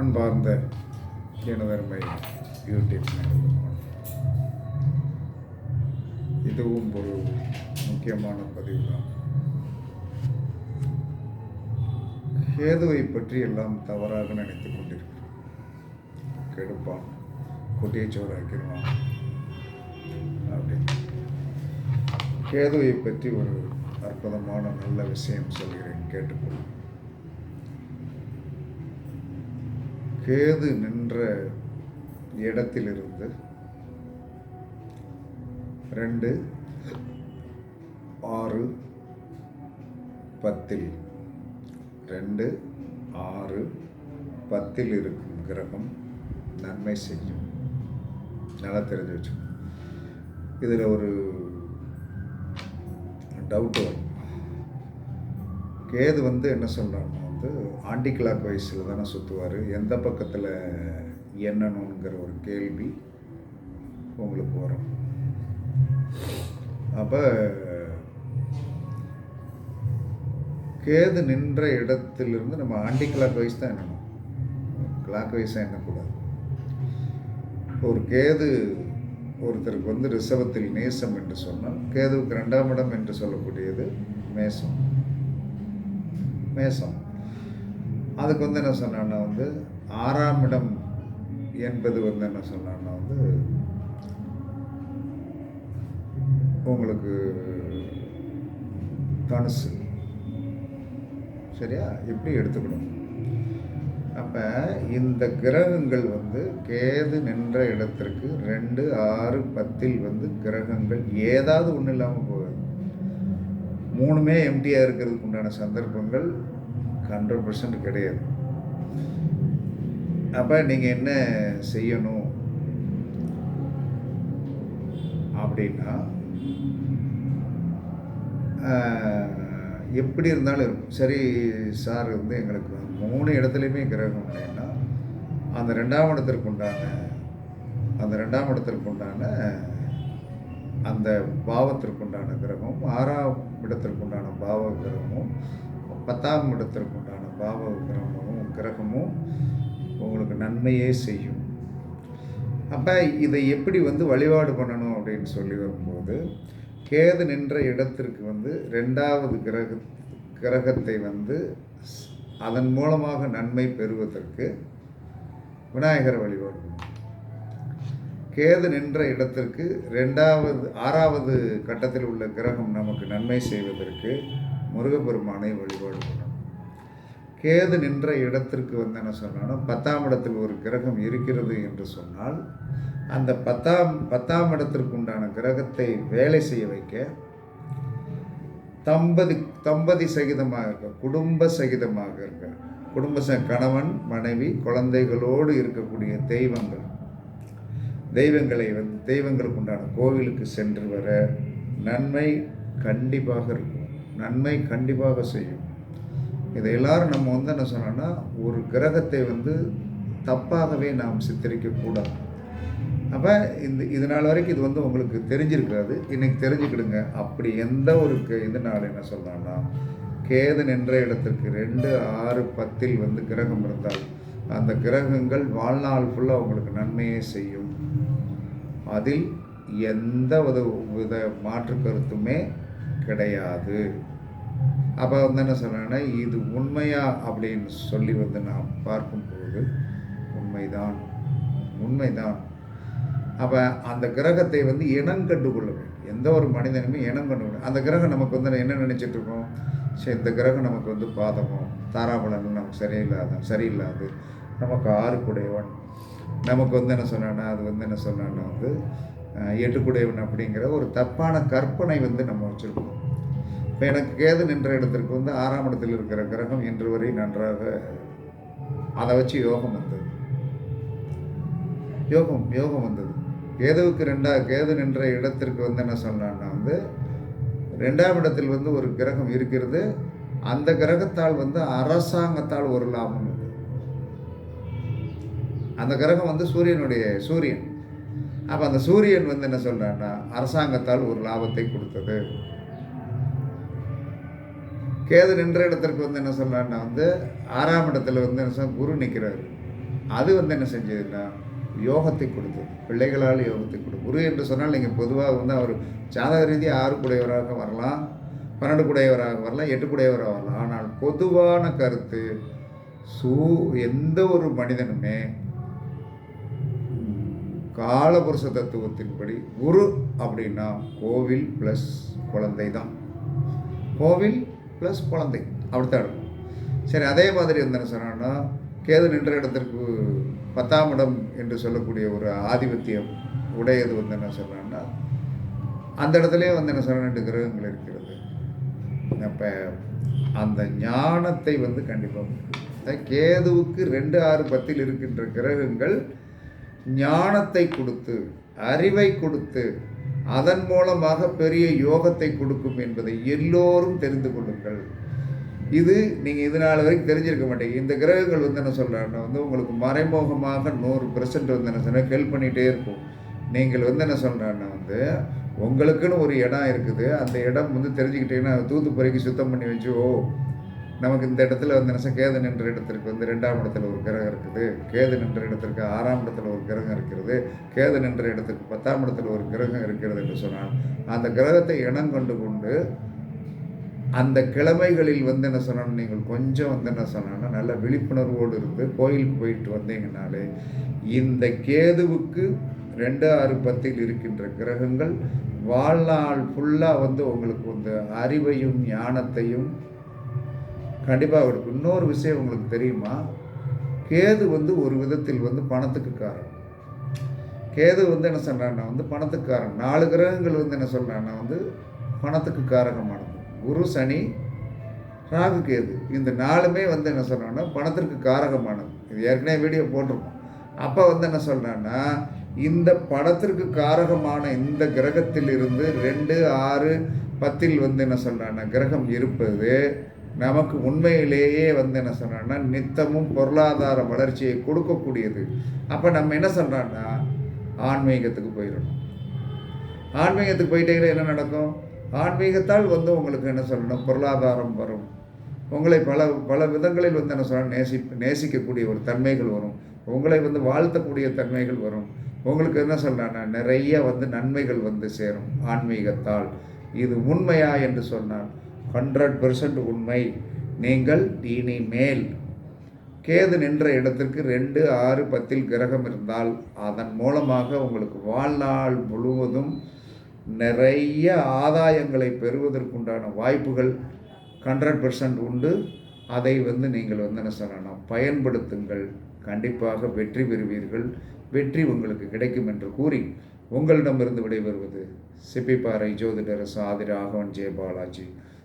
அன்பார்ந்த எனதருமை யூடியூப் இதுவும் ஒரு முக்கியமான பதிவு தான் கேதுவை பற்றி எல்லாம் தவறாக நினைத்து கொண்டிருக்கிறோம். கெடுப்பான் குட்டியச்சோராக்கிடுவான் அப்படின்னு. கேதுவை பற்றி ஒரு அற்புதமான நல்ல விஷயம் சொல்கிறேன் கேட்டுக்கொள்ளும் கேது நின்ற இடத்திலிருந்து ரெண்டு ஆறு பத்தில். ரெண்டு ஆறு பத்தில் இருக்கும் கிரகம் நன்மை செய்யும். நல்லா தெரிஞ்சு வச்சு இதில் ஒரு டவுட் வரும். கேது வந்து என்ன சொல்கிறாங்கன்னா வந்து ஆண்டி கிளாக் வயசில் தானே சுற்றுவார். எந்த பக்கத்தில் எண்ணணுங்கிற ஒரு கேள்வி உங்களுக்கு வரும். அப்போ கேது நின்ற இடத்திலிருந்து நம்ம ஆண்டி கிளாக் வைஸ் தான் எண்ணணும். கிளாக் வைஸாக எண்ணக்கூடாது. ஒரு கேது ஒருத்தருக்கு வந்து ரிசவத்தில் நேசம் என்று சொன்னால் கேதுவுக்கு ரெண்டாம் இடம் என்று சொல்லக்கூடியது மேசம். மேசம். அதுக்கு வந்து என்ன சொன்னான்னா வந்து ஆறாம் இடம் என்பது வந்து என்ன சொன்னான்னா வந்து உங்களுக்கு தனுசு. சரியா? இப்படி எடுத்துக்கணும். அப்போ இந்த கிரகங்கள் வந்து கேது நின்ற இடத்திற்கு ரெண்டு ஆறு பத்தில் வந்து கிரகங்கள் ஏதாவது ஒன்றும் இல்லாமல் போகாது. மூணுமே எம்டியாக இருக்கிறதுக்கு உண்டான சந்தர்ப்பங்கள் ஹண்ட்ரட் பர்சன்ட் கிடையாது. அப்போ நீங்கள் என்ன செய்யணும்? அப்படின்னா எப்படி இருந்தாலும் இருக்கும். சரி சார் வந்து எங்களுக்கு மூணு இடத்துலையுமே கிரகம் அப்படின்னா அந்த ரெண்டாம் இடத்திற்கு உண்டான அந்த ரெண்டாம் இடத்திற்கு உண்டான அந்த பாவத்திற்குண்டான கிரகமும் ஆறாம் இடத்திற்குண்டான பாவ கிரகமும் பத்தாம் இடத்திற்கு உண்டான பாவ கிரகமும் கிரகமும் உங்களுக்கு நன்மையே செய்யும். அப்போ இதை எப்படி வந்து வழிபாடு பண்ணணும் அப்படின்னு சொல்லி வரும்போது கேது நின்ற இடத்திற்கு வந்து ரெண்டாவது கிரக கிரகத்தை வந்து அதன் மூலமாக நன்மை பெறுவதற்கு விநாயகர் வழிபாடு கேது நின்ற இடத்திற்கு ரெண்டாவது ஆறாவது கட்டத்தில் உள்ள கிரகம் நமக்கு நன்மை செய்வதற்கு முருகப்பெருமானை வழிபாடு பண்ணணும். கேது நின்ற இடத்திற்கு வந்து என்ன சொன்னாலும் பத்தாம் இடத்தில் ஒரு கிரகம் இருக்கிறது என்று சொன்னால் அந்த பத்தாம் பத்தாம் இடத்திற்கு உண்டான கிரகத்தை வேலை செய்ய வைக்க தம்பதி தம்பதி சகிதமாக இருக்க குடும்ப சகிதமாக இருக்க குடும்ப ச கணவன் மனைவி குழந்தைகளோடு இருக்கக்கூடிய தெய்வங்கள் தெய்வங்களை வந்து தெய்வங்களுக்கு உண்டான கோவிலுக்கு சென்று வர நன்மை கண்டிப்பாக இருக்கும். நன்மை கண்டிப்பாக செய்யும். இதை எல்லாரும் நம்ம வந்து என்ன சொன்னோன்னா ஒரு கிரகத்தை வந்து தப்பாகவே நாம் சித்தரிக்கக்கூடாது அப்போ இந்த இது நாள் வரைக்கும் இது வந்து உங்களுக்கு தெரிஞ்சிருக்காது. இன்னைக்கு தெரிஞ்சுக்கிடுங்க. அப்படி எந்த ஒரு இதனால் என்ன சொல்லலாம்னா கேது நின்ற இடத்திற்கு ரெண்டு ஆறு பத்தில் வந்து கிரகம் இருந்தால் அந்த கிரகங்கள் வாழ்நாள் ஃபுல்லாக உங்களுக்கு நன்மையே செய்யும். அதில் எந்த வித வித மாற்று கருத்துமே கிடையாது. அப்போ வந்து என்ன சொல்கிறேன்னா இது உண்மையா அப்படின்னு சொல்லி வந்து நான் பார்க்கும்போது உண்மைதான் உண்மைதான். அப்போ அந்த கிரகத்தை வந்து இனம் கண்டுகொள்ள வேண்டும். எந்த ஒரு மனிதனுமே இனம் கண்டுகொள்ள அந்த கிரகம் நமக்கு வந்து என்ன நினச்சிட்ருக்கோம் சரி இந்த கிரகம் நமக்கு வந்து பாதகம் தாராபலன் நமக்கு சரியில்லாத சரியில்லாது நமக்கு ஆறுக்குடையவன் நமக்கு வந்து என்ன சொன்னான்னா அது வந்து என்ன சொன்னான்னா வந்து எட்டுக்குடையவன் அப்படிங்கிற ஒரு தப்பான கற்பனை வந்து நம்ம வச்சுருக்கோம். இப்போ எனக்கு கேது நின்ற இடத்திற்கு வந்து ஆறாம் இடத்தில் இருக்கிற கிரகம் இன்று வரை நன்றாக அதை வச்சு யோகம் வந்தது. யோகம் யோகம் வந்தது. கேதுவுக்கு ரெண்டா கேது நின்ற இடத்திற்கு வந்து என்ன சொன்னான்னா வந்து ரெண்டாம் இடத்தில் வந்து ஒரு கிரகம் இருக்கிறது அந்த கிரகத்தால் வந்து அரசாங்கத்தால் ஒரு லாபம் இருக்கு அந்த கிரகம் வந்து சூரியனுடைய சூரியன். அப்போ அந்த சூரியன் வந்து என்ன சொல்கிறான்னா அரசாங்கத்தால் ஒரு லாபத்தை கொடுத்தது. கேது நின்ற இடத்திற்கு வந்து என்ன சொல்லலாம்னா வந்து ஆறாம் இடத்துல வந்து என்ன சொல்ல குரு நிற்கிறாரு அது வந்து என்ன செஞ்சதுன்னா யோகத்தை கொடுத்தது. பிள்ளைகளால் யோகத்தை கொடுக்கும் குரு என்று சொன்னால் நீங்கள் பொதுவாக வந்து அவர் ஜாதக ரீதியாக ஆறு கூடையவராக வரலாம் பன்னெண்டு கூடையவராக வரலாம் எட்டு கூடையவராக வரலாம். ஆனால் பொதுவான கருத்து சூ எந்த ஒரு மனிதனுமே காலபுருஷ தத்துவத்தின்படி குரு அப்படின்னா கோவில் ப்ளஸ் குழந்தை தான் கோவில் ப்ளஸ் குழந்தை அப்படித்தான் இருக்கும் சரி அதே மாதிரி வந்து என்ன சொன்னான்னா கேது நின்ற இடத்திற்கு பத்தாம் இடம் என்று சொல்லக்கூடிய ஒரு ஆதிபத்தியம் உடையது வந்து என்ன சொல்கிறான்னா அந்த இடத்துலையே வந்து என்ன சொல்ல ரெண்டு கிரகங்கள் இருக்கிறது. அப்போ அந்த ஞானத்தை வந்து கண்டிப்பாக கேதுவுக்கு ரெண்டு ஆறு பத்தில் இருக்கின்ற கிரகங்கள் ஞானத்தை கொடுத்து அறிவை கொடுத்து அதன் மூலமாக பெரிய யோகத்தை கொடுக்கும் என்பதை எல்லோரும் தெரிந்து கொள்ளுங்கள். இது நீங்கள் இது நாள் வரைக்கும் தெரிஞ்சிருக்க மாட்டேங்க. இந்த கிரகங்கள் வந்து என்ன சொல்கிறாங்கன்னா வந்து உங்களுக்கு மறைமுகமாக நூறு பெர்சன்ட் வந்து என்ன சொன்னால் ஹெல்ப் பண்ணிகிட்டே இருக்கும். நீங்கள் வந்து என்ன சொல்கிறான்னா வந்து உங்களுக்குன்னு ஒரு இடம் இருக்குது. அந்த இடம் வந்து தெரிஞ்சுக்கிட்டீங்கன்னா தூத்துக்குறைக்கு சுத்தம் பண்ணி வச்சு ஓ நமக்கு இந்த இடத்துல வந்து என்ன கேது நின்ற இடத்திற்கு வந்து ரெண்டாம் இடத்துல ஒரு கிரகம் இருக்குது. கேது நின்ற இடத்திற்கு ஆறாம் இடத்துல ஒரு கிரகம் இருக்கிறது. கேது நின்ற இடத்துக்கு பத்தாம் இடத்துல ஒரு கிரகம் இருக்கிறது என்று சொன்னால் அந்த கிரகத்தை இனம் கொண்டு கொண்டு அந்த கிழமைகளில் வந்து என்ன சொன்னோம் நீங்கள் கொஞ்சம் வந்து என்ன சொன்னோன்னா நல்ல விழிப்புணர்வோடு இருந்து கோயிலுக்கு போயிட்டு வந்தீங்கனாலே இந்த கேதுவுக்கு ரெண்டு ஆறு பத்தில் இருக்கின்ற கிரகங்கள் வாழ்நாள் ஃபுல்லாக வந்து உங்களுக்கு வந்து அறிவையும் ஞானத்தையும் கண்டிப்பாக கொடுக்கும் இன்னொரு விஷயம் உங்களுக்கு தெரியுமா? கேது வந்து ஒரு விதத்தில் வந்து பணத்துக்கு காரணம். கேது வந்து என்ன சொல்கிறான்னா வந்து பணத்துக்கு காரணம். நாலு கிரகங்கள் வந்து என்ன சொல்கிறான்னா வந்து பணத்துக்கு காரகமானது. குரு சனி ராகு கேது. இந்த நாலுமே வந்து என்ன சொல்கிறான்னா பணத்திற்கு காரகமானது. இது ஏற்கனவே வீடியோ போட்டிருக்கோம். அப்போ வந்து என்ன சொல்கிறான்னா இந்த பணத்திற்கு காரகமான இந்த கிரகத்தில் இருந்து ரெண்டு ஆறு பத்தில் வந்து என்ன சொல்கிறான்னா கிரகம் இருப்பது நமக்கு உண்மையிலேயே வந்து என்ன சொல்கிறான்னா நித்தமும் பொருளாதார வளர்ச்சியை கொடுக்கக்கூடியது. அப்போ நம்ம என்ன சொல்கிறோன்னா ஆன்மீகத்துக்கு போயிடணும். ஆன்மீகத்துக்கு போயிட்டீங்கன்னா என்ன நடக்கும்? ஆன்மீகத்தால் வந்து உங்களுக்கு என்ன சொல்லணும்? பொருளாதாரம் வரும். உங்களை பல பல விதங்களில் வந்து என்ன சொல்லணும் நேசி நேசிக்கக்கூடிய ஒரு தன்மைகள் வரும். உங்களை வந்து வாழ்த்தக்கூடிய தன்மைகள் வரும். உங்களுக்கு என்ன சொல்கிறான்னா நிறைய வந்து நன்மைகள் வந்து சேரும் ஆன்மீகத்தால். இது உண்மையா என்று சொன்னால் ஹண்ட்ரட் பெர்சன்ட் உண்மை. நீங்கள் இனிமேல் கேது நின்ற இடத்திற்கு ரெண்டு ஆறு பத்தில் கிரகம் இருந்தால் அதன் மூலமாக உங்களுக்கு வாழ்நாள் முழுவதும் நிறைய ஆதாயங்களை பெறுவதற்குண்டான வாய்ப்புகள் ஹண்ட்ரட் பெர்சன்ட் உண்டு. அதை வந்து நீங்கள் வந்து என்ன சொல்லணும்? பயன்படுத்துங்கள். கண்டிப்பாக வெற்றி பெறுவீர்கள். வெற்றி உங்களுக்கு கிடைக்கும் என்று கூறி உங்களிடமிருந்து விடைபெறுவது சிப்பிப்பாறை ஜோதிடர் சாதி ராகவன் ஜெயபாலாஜி.